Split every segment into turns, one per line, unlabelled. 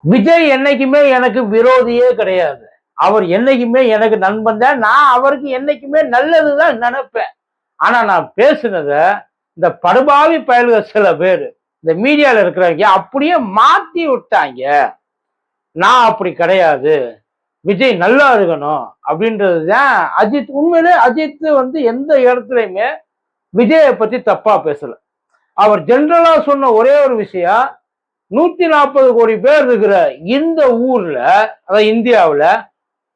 விஜய் என்னைக்குமே எனக்கு விரோதியே கிடையாது. அவர் என்னைக்குமே எனக்கு நண்பன் தான். நான் அவருக்கு என்னைக்குமே நல்லதுதான் நினைப்பேன். ஆனா நான் பேசுனத இந்த படுபாவி பயல்கள் சில பேர் இந்த மீடியாவில் இருக்கிறவங்க அப்படியே மாத்தி விட்டாங்க. நான் அப்படி கிடையாது. விஜய் நல்லா இருக்கணும் அப்படின்றது தான் அஜித். உண்மையிலே அஜித் வந்து எந்த இடத்துலையுமே விஜயை பத்தி தப்பா பேசல. அவர் ஜென்ரலா சொன்ன ஒரே ஒரு விஷயம் நூத்தி நாற்பது கோடி பேர் இருக்கிற இந்த ஊர்ல அதாவது இந்தியாவில்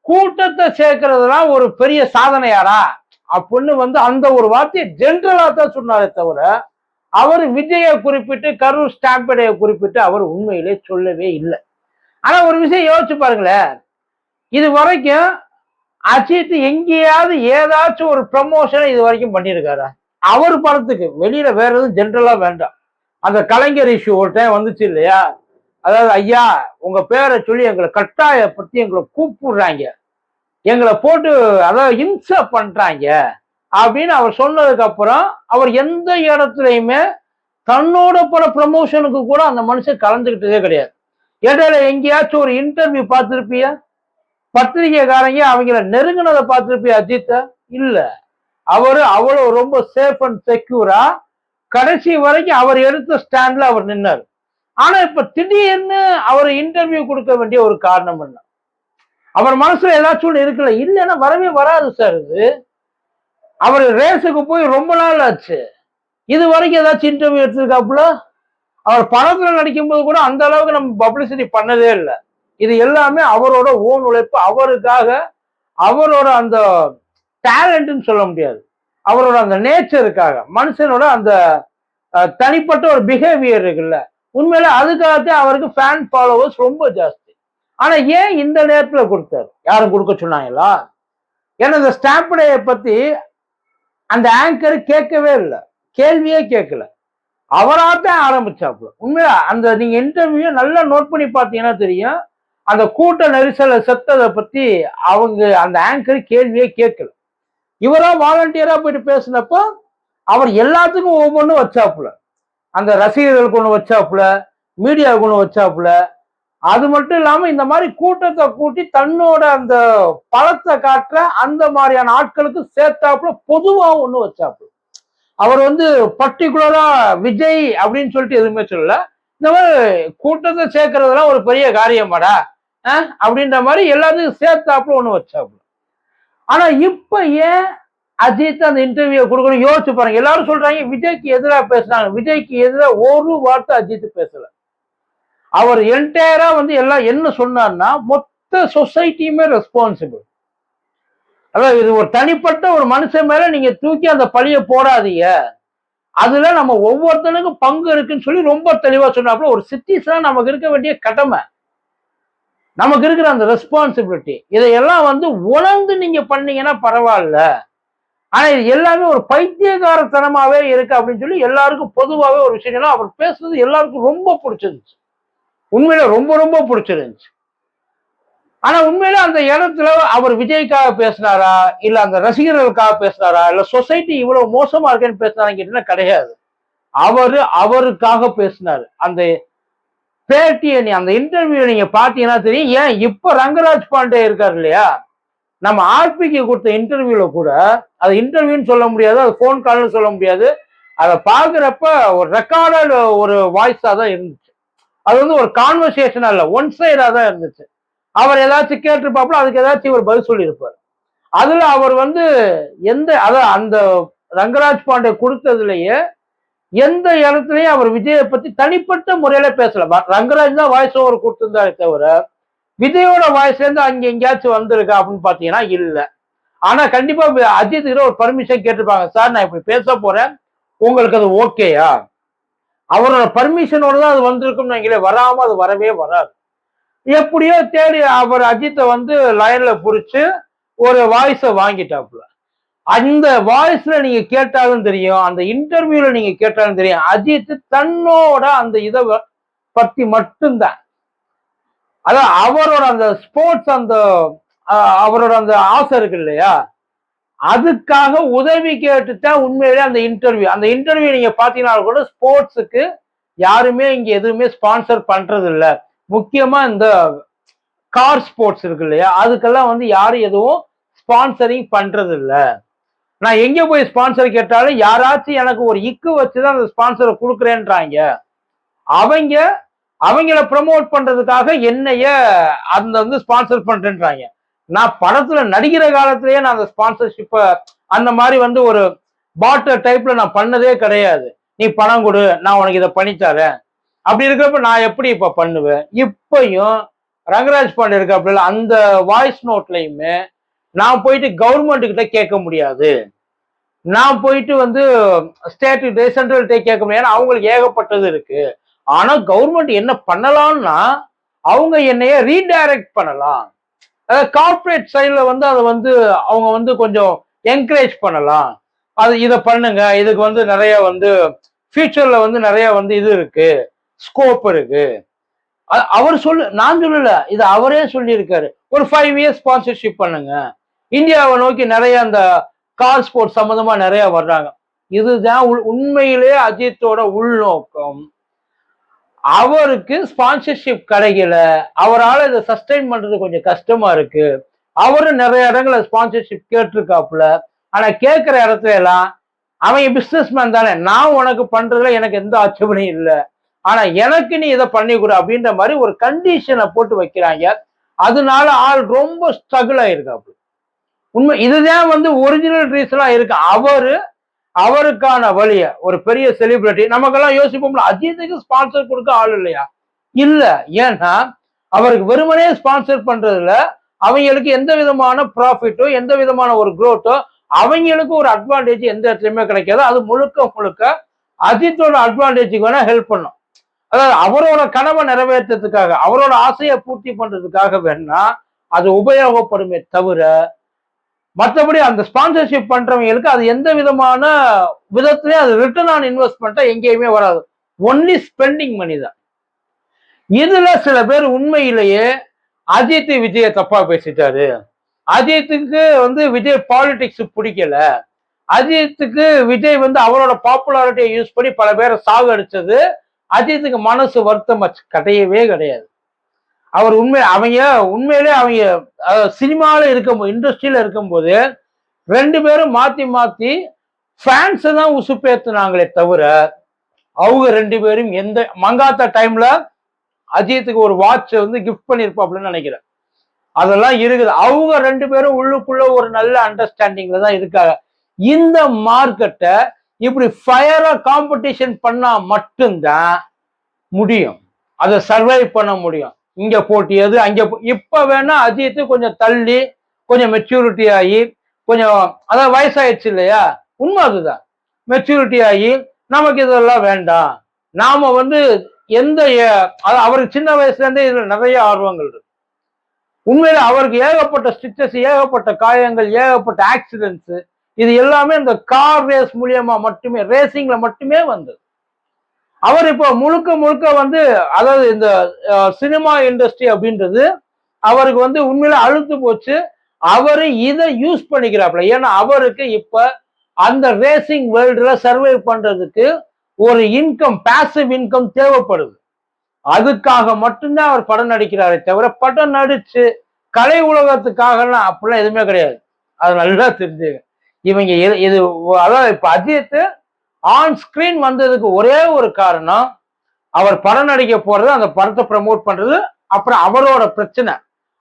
கூட்டத்தை சேர்க்கறதுலாம் ஒரு பெரிய சாதனையாடா? அப்படின்னு வந்து அந்த ஒரு வார்த்தையை ஜென்ரலா தான் சொன்னாரே தவிர அவர் விஜயை குறிப்பிட்டு கரூர் ஸ்டாம்பேடையை குறிப்பிட்டு அவர் உண்மையிலே சொல்லவே இல்லை. ஆனா ஒரு விஷயம் யோசிச்சு பாருங்களேன். இது வரைக்கும் அஜித் எங்கேயாவது ஏதாச்சும் ஒரு ப்ரமோஷனை இது வரைக்கும் பண்ணியிருக்காரா? அவர் படத்துக்கு. வெளியில வேற எதுவும் ஜென்ரலா வேண்டாம். அந்த கலைஞர் இஷ்யூ ஒரு டைம் வந்துச்சு இல்லையா? அதாவது ஐயா உங்க பேரை சொல்லி எங்களை கட்டாயப்படுத்தி எங்களை கூப்பிடுறாங்க. எங்களை போட்டு அதாவது இம்சை பண்றாங்க. அப்படின்னு அவர் சொன்னதுக்கு அப்புறம் அவர் எந்த இடத்துலையுமே தன்னோட பட ப்ரமோஷனுக்கு கூட அந்த மனுஷன் கலந்துக்கிட்டதே கிடையாது. இடையில எங்கேயாச்சும் ஒரு இன்டர்வியூ பார்த்துருப்பிய? பத்திரிகைக்காரங்க அவங்கள நெருங்கினதை பார்த்துருப்பிய அஜித்த? இல்ல. அவரு அவ்வளவு ரொம்ப சேஃப் அண்ட் செக்யூரா கடைசி வரைக்கும் அவர் எடுத்த ஸ்டாண்ட்ல அவர் நின்னார். ஆனா இப்ப திடீர்னு அவர் இன்டர்வியூ கொடுக்க வேண்டிய ஒரு காரணம் என்ன? அவர் மனசுல ஏதாச்சும் ஒண்ணு இருக்குல்ல இல்லைன்னா வரவே வராது சார் இது. அவர் ரேஸுக்கு போய் ரொம்ப நாள் ஆச்சு. இது வரைக்கும் ஏதாச்சும் இன்டர்வியூ எடுத்திருக்காப்புல? அவர் படத்துல நடிக்கும்போது கூட அந்த அளவுக்கு நம்ம பப்ளிசிட்டி பண்ணதே இல்லை. இது எல்லாமே அவரோட ஓன் உழைப்பு. அவருக்காக அவரோட அந்த டேலண்ட்னு சொல்ல முடியாது. அவரோட அந்த நேச்சருக்காக மனுஷனோட அந்த தனிப்பட்ட ஒரு பிஹேவியர் இருக்குல்ல. உண்மையில அதுக்காகத்தே அவருக்கு ஃபேன் ஃபாலோவர்ஸ் ரொம்ப ஜாஸ்தி. ஆனா ஏன் இந்த நேரத்துல கொடுத்தாரு? யாரும் கொடுக்க சொன்னாங்களா? ஏன்னா இந்த ஸ்டாம்ப் டேயை பத்தி அந்த ஆங்கர் கேட்கவே இல்லை. கேள்வியே கேட்கல. அவராத்தான் ஆரம்பிச்சாப்புல. உண்மையா அந்த நீங்க இன்டர்வியூ நல்லா நோட் பண்ணி பார்த்தீங்கன்னா தெரியும். அந்த கூட்ட நெரிசலை செத்ததை பத்தி அவங்க அந்த ஆங்கர் கேள்வியே கேட்கல. இவரா வாலண்டியரா போயிட்டு பேசினப்போ அவர் எல்லாத்துக்கும் ஒவ்வொன்றும் வச்சாப்புல. அந்த ரசிகர்களுக்கு ஒன்று வச்சாப்புல மீடியாவுக்கு ஒன்று வச்சாப்புல. அது மட்டும் இல்லாம இந்த மாதிரி கூட்டத்தை கூட்டி தன்னோட அந்த பலத்தை காட்டுற அந்த மாதிரியான ஆட்களுக்கு சேர்த்தாப்புல பொதுவா ஒன்று வச்சாப்புல. அவர் வந்து பர்டிகுலரா விஜய் அப்படின்னு சொல்லிட்டு எதுவுமே சொல்லல. இந்த மாதிரி கூட்டத்தை சேர்க்கறதெல்லாம் ஒரு பெரிய காரியமாடா அஹ், அப்படின்ற மாதிரி எல்லாத்துக்கும் சேர்த்தாப்புல ஒன்று வச்சாப்புல. ஆனா இப்ப ஏன் அஜித் அந்த இன்டர்வியூ கொடுக்கணும்? யோசிச்சு பாருங்க. எல்லாரும் சொல்றாங்க விஜய்க்கு எதிராக பேசுறாங்க. விஜய்க்கு எதிராக ஒரு வார்த்தை அஜித் பேசல. அவர் என்டையரா வந்து எல்லாம் என்ன சொன்னார்னா மொத்த சொசைட்டியுமே ரெஸ்பான்சிபிள் அதாவது இது ஒரு தனிப்பட்ட ஒரு மனுஷன் மேல நீங்க தூக்கி அந்த பழிய போடாதீங்க. அதுல நம்ம ஒவ்வொருத்தனுக்கும் பங்கு இருக்குன்னு சொல்லி ரொம்ப தெளிவா சொன்னாப்புல ஒரு சிட்டிசனா நமக்கு இருக்க வேண்டிய கடமை. நமக்கு இருக்கிற அந்த ரெஸ்பான்சிபிலிட்டி இதையெல்லாம் வந்து உணர்ந்து நீங்க பண்ணீங்கன்னா பரவாயில்ல. ஆனா இது எல்லாமே ஒரு பைத்தியகாரத்தனமாவே இருக்கு அப்படின்னு சொல்லி எல்லாருக்கும் பொதுவாகவே ஒரு விஷயம்னா அவர் பேசுறது எல்லாருக்கும் ரொம்ப பிடிச்சிருந்துச்சு. உண்மையில ரொம்ப ரொம்ப பிடிச்சிருந்துச்சு. ஆனா உண்மையில அந்த இடத்துல அவர் விஜய்க்காக பேசினாரா? இல்ல அந்த ரசிகர்களுக்காக பேசினாரா? இல்ல சொசைட்டி இவ்வளவு மோசமா இருக்குன்னு பேசினாரா கேட்டீங்கன்னா கிடையாது. அவரு அவருக்காக பேசினாரு. அந்த பேட்டியை நீ அந்த இன்டர்வியூ நீங்க பாத்தீங்கன்னா தெரியும் ஏன் இப்ப ரங்கராஜ் பாண்டே இருக்காரு இல்லையா? நம்ம ஆர்பிக்கு கொடுத்த இன்டர்வியூல கூட அது இன்டர்வியூன்னு சொல்ல முடியாது அது ஃபோன் கால்னு சொல்ல முடியாது. அதை பார்க்குறப்ப ஒரு ரெக்கார்டட் ஒரு வாய்ஸா தான் இருந்துச்சு. அது வந்து ஒரு கான்வர்சேஷனா இல்ல ஒன் சைடா தான் இருந்துச்சு. அவர் ஏதாச்சும் கேட்டிருப்பாப்புல அதுக்கு ஏதாச்சும் இவர் பதில் சொல்லியிருப்பார். அதுல அவர் வந்து எந்த அதான் அந்த ரங்கராஜ் பாண்டே கொடுத்ததுலயே எந்த இடத்துலயும் அவர் விஜயை பத்தி தனிப்பட்ட முறையில பேசல. ரங்கராஜ் தான் வாய்ஸ் ஓவர் கொடுத்திருந்தாரு தவிர விஜயோட வாய்ஸ்லேருந்து அங்க எங்கேயாச்சும் வந்திருக்கா அப்படின்னு பாத்தீங்கன்னா இல்ல. ஆனா கண்டிப்பா அஜித் கிட்ட ஒரு பர்மிஷன் கேட்டிருப்பாங்க. சார் நான் இப்படி பேச போறேன். உங்களுக்கு அது ஓகேயா அவரோட பர்மிஷனோட தான் அது வந்திருக்கும்னு நீங்களே வராம அது வரவே வராது. எப்படியோ தேடி அவர் அஜித்தை வந்து லைன்ல புடிச்சு ஒரு வாய்ஸை வாங்கிட்டாப்புல. அந்த வாய்ஸ்ல நீங்க கேட்டாலும் தெரியும் அந்த இன்டர்வியூல நீங்க கேட்டாலும் தெரியும் அஜித் தன்னோட அந்த இதை பத்தி மட்டும்தான். அதான் அவரோட அந்த ஸ்போர்ட்ஸ் அந்த அவரோட அந்த ஆசை இருக்கு இல்லையா? அதுக்காக உதவி கேட்டுத்தான் உண்மையிலே அந்த இன்டர்வியூ அந்த இன்டர்வியூ நீங்க பாத்தீங்கன்னா கூட ஸ்போர்ட்ஸுக்கு யாருமே இங்க எதுவுமே ஸ்பான்சர் பண்றது இல்ல முக்கியமா இந்த கார் ஸ்போர்ட்ஸ் இருக்கு இல்லையா? அதுக்கெல்லாம் வந்து யாரும் எதுவும் ஸ்பான்சரிங் பண்றது இல்லை நான் எங்கே போய் ஸ்பான்சர் கேட்டாலும் யாராச்சும் எனக்கு ஒரு இக்கு வச்சுதான் அந்த ஸ்பான்சரை கொடுக்குறேன்றாங்க. அவங்க அவங்கள ப்ரமோட் பண்றதுக்காக என்னைய அந்த வந்து ஸ்பான்சர் பண்றேன்றாங்க. நான் படத்துல நடிக்கிற காலத்திலேயே நான் அந்த ஸ்பான்சர்ஷிப்பை அந்த மாதிரி வந்து ஒரு பாட்டர் டைப்ல நான் பண்ணதே கிடையாது. நீ பணம் கொடு நான் உனக்கு இதை பண்ணித்தரேன் அப்படி இருக்கிறப்ப நான் எப்படி இப்ப பண்ணுவேன்? இப்பையும் ரங்கராஜ் பாண்டே இருக்காப்புல அந்த வாய்ஸ் நோட்லையுமே நான் போயிட்டு கவர்மெண்ட் கிட்ட கேட்க முடியாது. நான் போயிட்டு வந்து ஸ்டேட் சென்ட்ரல் கேட்க முடியாது. அவங்களுக்கு ஏகப்பட்டது இருக்கு. ஆனா கவர்மெண்ட் என்ன பண்ணலாம்னா அவங்க என்னைய ரீடைரக்ட் பண்ணலாம். அதாவது கார்ப்பரேட் சைடில் வந்து அதை வந்து அவங்க வந்து கொஞ்சம் என்கரேஜ் பண்ணலாம். அது இதை பண்ணுங்க. இதுக்கு வந்து நிறைய வந்து ஃபியூச்சர்ல வந்து நிறைய வந்து இது இருக்கு. ஸ்கோப் இருக்கு. அவர் சொல்லு நான் சொல்லல. இது அவரே சொல்லியிருக்காரு. ஒரு ஃபைவ் இயர்ஸ் ஸ்பான்சர்ஷிப் பண்ணுங்க. இந்தியாவை நோக்கி நிறைய அந்த கார் ஸ்போர்ட்ஸ் சம்மந்தமா நிறைய வர்றாங்க. இதுதான் உண்மையிலே அஜித்தோட உள்நோக்கம். அவருக்கு ஸ்பான்சர்ஷிப் கிடைக்கல. அவரால் இதை சஸ்டைன் பண்றது கொஞ்சம் கஷ்டமா இருக்கு. அவரும் நிறைய இடங்களில் ஸ்பான்சர்ஷிப் கேட்டிருக்காப்புல. ஆனா கேட்கிற இடத்துல எல்லாம் அவன் பிஸ்னஸ் மேன் தானே. நான் உனக்கு பண்றதுல எனக்கு எந்த ஆட்சேபனையும் இல்லை. ஆனா எனக்கு நீ இதை பண்ணி கொடு அப்படின்ற மாதிரி ஒரு கண்டிஷனை போட்டு வைக்கிறாங்க. அதனால ஆள் ரொம்ப ஸ்ட்ரகிள் ஆயிருக்காப்புல. உண்மை இதுதான் வந்து ஒரிஜினல் ரீசனாக இருக்கு. அவரு அவருக்கான வழிய ஒரு பெரிய செலிபிரிட்டி நமக்கெல்லாம் யோசிப்போம்ல அஜித்துக்கு ஸ்பான்சர் கொடுக்க ஆள் இல்லையா? இல்ல. ஏன்னா அவருக்கு வெறுமனே ஸ்பான்சர் பண்றதுல அவங்களுக்கு எந்த விதமான ப்ராஃபிட்டோ எந்த விதமான ஒரு குரோத்தோ அவங்களுக்கு ஒரு அட்வான்டேஜ் எந்த இடத்துலையுமே கிடைக்காது. அது முழுக்க முழுக்க அஜித்தோட அட்வான்டேஜுக்கு வேணா ஹெல்ப் பண்ணும். அதாவது அவரோட கனவை நிறைவேற்றத்துக்காக அவரோட ஆசையை பூர்த்தி பண்றதுக்காக வேணா அது உபயோகப்படுமே தவிர மற்றபடி அந்த ஸ்பான்சர்ஷிப் பண்றவங்களுக்கு அது எந்த விதமான விதத்திலையும் அது ரிட்டர்ன் ஆன் இன்வெஸ்ட்மெண்ட்டா எங்கேயுமே வராது. ஒன்லி ஸ்பெண்டிங் மணி தான். இதுல சில பேர் உண்மையிலேயே அஜித் விஜய தப்பா பேசிட்டாரு. அஜித்துக்கு வந்து விஜய் பாலிடிக்ஸ் பிடிக்கல. அஜித்துக்கு விஜய் வந்து அவரோட பாப்புலாரிட்டியை யூஸ் பண்ணி பல பேரை சாகடிச்சது அஜித்துக்கு மனசு வருத்தம் கிடையவே கிடையாது. அவர் உண்மை அவங்க உண்மையிலே அவங்க சினிமாவில் இருக்கும் இண்டஸ்ட்ரியில் இருக்கும்போது ரெண்டு பேரும் மாற்றி மாற்றி ஃபேன்ஸை தான் உசுப்பேத்துனாங்களே தவிர அவங்க ரெண்டு பேரும் எந்த மங்காத்தா டைம்ல அஜித்துக்கு ஒரு வாட்ச் வந்து கிஃப்ட் பண்ணியிருப்பாப்லன்னு நினைக்கிறேன். அதெல்லாம் இருக்குது. அவங்க ரெண்டு பேரும் உள்ளுக்குள்ள ஒரு நல்ல அண்டர்ஸ்டாண்டிங்ல தான் இருக்காங்க. இந்த மார்க்கெட்டை இப்படி ஃபயரா காம்படிஷன் பண்ணா மட்டும்தான் முடியும். அதை சர்வை பண்ண முடியும். இங்க போட்டியது அங்க இப்ப வேணா அஜித்து கொஞ்சம் தள்ளி கொஞ்சம் மெச்சூரிட்டி ஆகி கொஞ்சம் அதாவது வயசாயிடுச்சு இல்லையா? உண்மை அதுதான். மெச்சூரிட்டி ஆகி நமக்கு இதெல்லாம் வேண்டாம். நாம வந்து எந்த ஏ- அதாவது அவருக்கு சின்ன வயசுல இருந்தே இதுல நிறைய ஆர்வங்கள் இருக்கு. உண்மையில அவருக்கு ஏகப்பட்ட ஸ்டிச்சஸ் ஏகப்பட்ட காயங்கள் ஏகப்பட்ட ஆக்சிடென்ட்ஸ் இது எல்லாமே இந்த கார் ரேஸ் மூலியமா மட்டுமே ரேசிங்ல மட்டுமே வந்தது. அவர் இப்போ முழுக்க முழுக்க வந்து அதாவது இந்த சினிமா இண்டஸ்ட்ரி அப்படின்றது அவருக்கு வந்து உண்மையில அழுத்து போச்சு. அவரு இதை யூஸ் பண்ணிக்கிறாப்ல ஏன்னா அவருக்கு இப்ப அந்த ரேசிங் வேர்ல்டுல சர்வை பண்றதுக்கு ஒரு இன்கம் பேசிவ் இன்கம் தேவைப்படுது. அதுக்காக மட்டும்தான் அவர் படம் நடிக்கிறாரே தவிர படம் நடிச்சு கலை உலகத்துக்காகலாம் அப்படிலாம் எதுவுமே கிடையாது. அது நல்லா தெரிஞ்சுங்க. இவங்க எது- இது அதாவது இப்ப அஜித்து ஆன் ஸ்கிரீன் வந்ததுக்கு ஒரே ஒரு காரணம் அவர் படம் நடிக்க போறது அந்த படத்தை ப்ரமோட் பண்றது அப்புறம் அவரோட பிரச்சனை.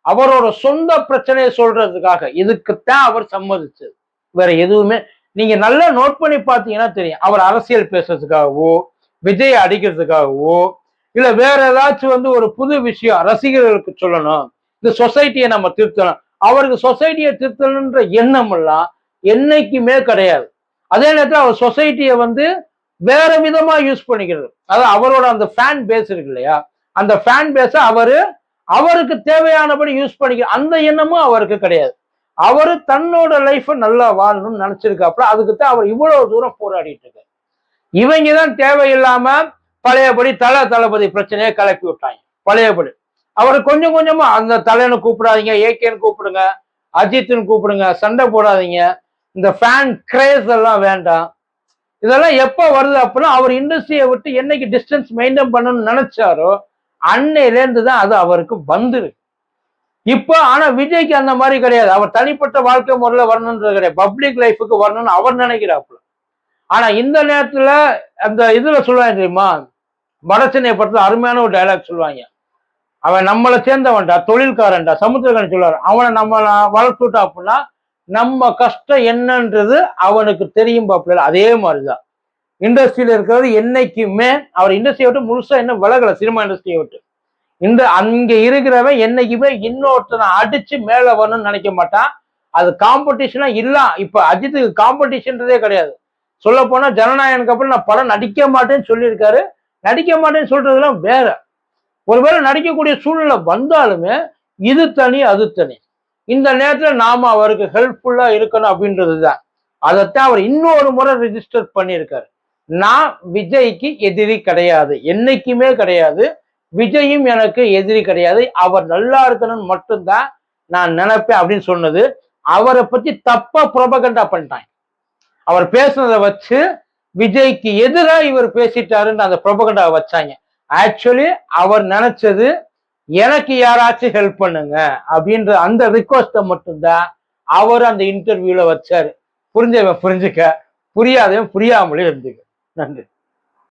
அவரோட சொந்த பிரச்சனையை சொல்றதுக்காக. இதுக்குத்தான் அவர் சம்மதிச்சது. வேற எதுவுமே நீங்க நல்லா நோட் பண்ணி பார்த்தீங்கன்னா தெரியும். அவர் அரசியல் பேசுறதுக்காகவோ விஜய் அடிக்கிறதுக்காகவோ இல்ல வேற ஏதாச்சும் வந்து ஒரு புது விஷயம் ரசிகர்களுக்கு சொல்லணும். இந்த சொசைட்டியை நம்ம திருத்தணும். அவருக்கு சொசைட்டியை திருத்தணுன்ற எண்ணம் எல்லாம் என்னைக்குமே கிடையாது. அதே நேரத்தில் அவர் சொசைட்டியை வந்து வேற விதமா யூஸ் பண்ணிக்கிறது. அதாவது அவரோட அந்த ஃபேன் பேஸ் இருக்கு இல்லையா? அந்த ஃபேன் பேஸை அவரு அவருக்கு தேவையானபடி யூஸ் பண்ணிக்க அந்த எண்ணமும் அவருக்கு கிடையாது. அவரு தன்னோட லைஃப்பை நல்லா வாழணும்னு நினைச்சிருக்காப்புல அதுக்கு தான் அவர் இவ்வளவு தூரம் போராடிட்டு இருக்காரு. இவங்க தான் தேவையில்லாம பழையபடி தலை தளபதி பிரச்சனையை கிளப்பி விட்டாங்க. பழையபடி. அவர் கொஞ்சம் கொஞ்சமா அந்த தலைன்னு கூப்பிடாதீங்க ஏகேன்னு கூப்பிடுங்க அஜித்னு கூப்பிடுங்க சண்டை போடாதீங்க இந்த ஃபேன் கிரேஸ் எல்லாம் வேண்டாம். இதெல்லாம் எப்போ வருது அப்படின்னா அவர் இண்டஸ்ட்ரியை விட்டு என்னைக்கு டிஸ்டன்ஸ் மெயின்டைன் பண்ணணும்னு நினைச்சாரோ அன்னையிலேருந்து தான் அது அவருக்கு வந்துரு இப்போ ஆனா விஜய்க்கு அந்த மாதிரி கிடையாது. அவர் தனிப்பட்ட வாழ்க்கை முறையில வரணுன்றது கிடையாது. பப்ளிக் லைஃபுக்கு வரணும்னு அவர் நினைக்கிறாப்புல. ஆனா இந்த நேரத்துல அந்த இதுல சொல்லுவாங்க தெரியுமா? வடசென்னை படத்துல அருமையான ஒரு டைலாக் சொல்லுவாங்க. அவன் நம்மளை சேர்ந்தவன்டா தொழில்காரன்டா சமுத்திரகன் சொல்லுவார். அவனை நம்ம வளர்த்துட்டா அப்படின்னா நம்ம கஷ்டம் என்னன்றது அவனுக்கு தெரியும் பாப்புல அதே மாதிரிதான். இண்டஸ்ட்ரியில இருக்கிறது என்னைக்குமே அவர் இண்டஸ்ட்ரியை விட்டு முழுசா என்ன விலகல சினிமா இண்டஸ்ட்ரியை விட்டு. இந்த அங்க இருக்கிறவன் என்னைக்குமே இன்னொருத்தனை அடிச்சு மேல வரணும்னு நினைக்க மாட்டான். அது காம்படிஷனா இல்ல. இப்ப அஜித்துக்கு காம்படிஷன்றதே கிடையாது. சொல்ல போனா ஜனநாயகனுக்கு அப்புறம் நான் படம் நடிக்க மாட்டேன்னு சொல்லியிருக்காரு. நடிக்க மாட்டேன்னு சொல்றதெல்லாம் வேற. ஒருவேளை நடிக்கக்கூடிய சூழ்நிலை வந்தாலுமே இது தனி அது தனி. இந்த நேரத்துல நாம அவருக்கு ஹெல்ப்ஃபுல்லா இருக்கணும் அப்படின்றது தான் அதைத்தான் அவர் இன்னொரு முறை ரிஜிஸ்டர் பண்ணியிருக்காரு. நான் விஜய்க்கு எதிரி கிடையாது. என்னைக்குமே கிடையாது. விஜயும் எனக்கு எதிரி கிடையாது. அவர் நல்லா இருக்கணும்னு மட்டும்தான் நான் நினைப்பேன் அப்படின்னு சொன்னது. அவரை பத்தி தப்பா புரபகண்டா பண்ணிட்டாங்க. அவர் பேசுனதை வச்சு விஜய்க்கு எதிராக இவர் பேசிட்டாருன்னு அந்த புரபகண்டாவை வச்சாங்க. ஆக்சுவலி அவர் நினைச்சது எனக்கு யாராச்சும் ஹெல்ப் பண்ணுங்க அப்படின்ற அந்த ரிக்வஸ்ட்டை மட்டும்தான் அவர் அந்த இன்டர்வியூல வச்சார். புரிஞ்சவன் புரிஞ்சுக்க புரியாதவன் புரியாமலே இருந்துக்க. நன்றி.